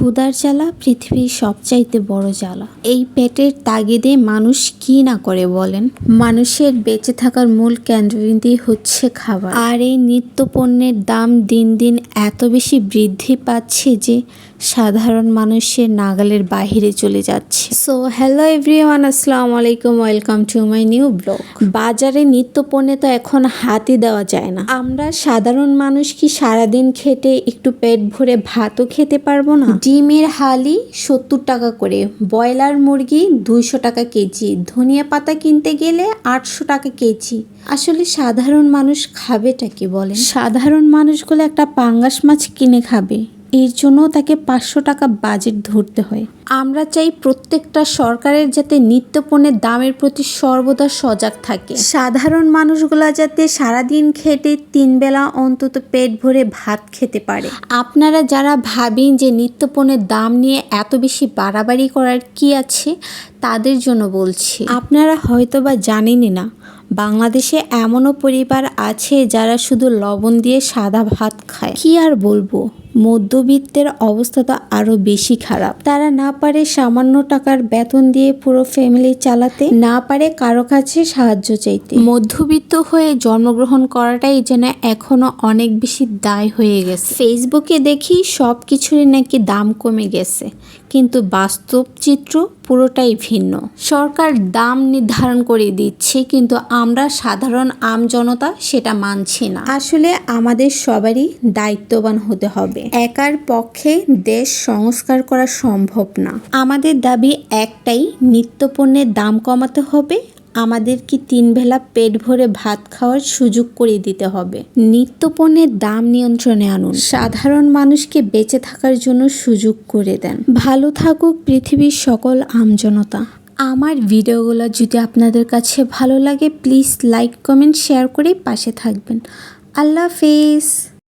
ক্ষুধার জ্বালা পৃথিবীর সবচাইতে বড় জ্বালা। এই পেটের তাগিদে মানুষ কি না করে বলেন? মানুষের বেঁচে থাকার মূল কেন্দ্রবিন্দু হচ্ছে খাবার। আর এই নিত্য পণ্যের দাম দিন দিন এত বেশি বৃদ্ধি পাচ্ছে যে সাধারণ মানুষের নাগালের বাইরে চলে যাচ্ছে। সো হ্যালো এভরিওয়ান আসসালামু আলাইকুম welcome to my new blog বাজারে নিত্য পণ্যে তো এখন হাতে দেওয়া যায় না। আমরা সাধারণ মানুষ কি সারাদিন খেটে একটু পেট ভরে ভাতও খেতে পারব না? ডিমের হালি সত্তর টাকা করে, ব্রয়লার মুরগি দুইশো টাকা কেজি, ধনিয়া পাতা কিনতে গেলে আটশো টাকা কেজি। আসলে সাধারণ মানুষ খাবেটা কি বলে সাধারণ মানুষগুলো একটা পাঙ্গাস মাছ কিনে খাবে। এর জন্য তাকে পাঁচশো টাকা বাজেট ধরতে হয়। আমরা চাই প্রত্যেকটা সরকারের যাতে নিত্য পণ্যের দামের প্রতি সর্বদা সজাগ থাকে। সাধারণ মানুষগুলা যাতে সারাদিন খেটে তিন বেলা অন্তত পেট ভরে ভাত খেতে পারে। আপনারা যারা ভাবেন যে নিত্য পণ্যের দাম নিয়ে এত বেশি বাড়াবাড়ি করার কি আছে তাদের জন্য বলছি। আপনারা হয়তো বা জানেনই না বাংলাদেশে এমনও পরিবার আছে যারা শুধু লবণ দিয়ে সাদা ভাত খায়। কি আর বলব? মধ্যবিত্তের অবস্থা তো আরও বেশি খারাপ। তারা না পারে সামান্য টাকার বেতন দিয়ে পুরো ফ্যামিলি চালাতে, না পারে কারও কাছে সাহায্য চাইতে। মধ্যবিত্ত হয়ে জন্মগ্রহণ করাটাই যেন এখনও অনেক বেশি দায় হয়ে গেছে। ফেসবুকে দেখি সব কিছুরই নাকি দাম কমে গেছে, কিন্তু বাস্তব চিত্র পুরোটাই ভিন্ন। সরকার দাম নির্ধারণ করে দিচ্ছে, কিন্তু আমরা সাধারণ আম জনতা সেটা মানছি না। আসলে আমাদের সবারই দায়িত্ববান হতে হবে। একার পক্ষে দেশ সংস্কার করা সম্ভব না। আমাদের দাবি একটাই নিত্য পণ্যের দাম কমাতে হবে। আমাদেরকে তিন বেলা পেট ভরে ভাত খাওয়ার সুযোগ করে দিতে হবে। নিত্য পণ্যের দাম নিয়ন্ত্রণে আনুন। সাধারণ মানুষকে বেঁচে থাকার জন্য সুযোগ করে দেন। ভালো থাকুক পৃথিবীর সকল আমজনতা। আমার ভিডিওগুলো যদি আপনাদের কাছে ভালো লাগে প্লিজ লাইক কমেন্ট শেয়ার করে পাশে থাকবেন। আল্লাহ হাফেজ।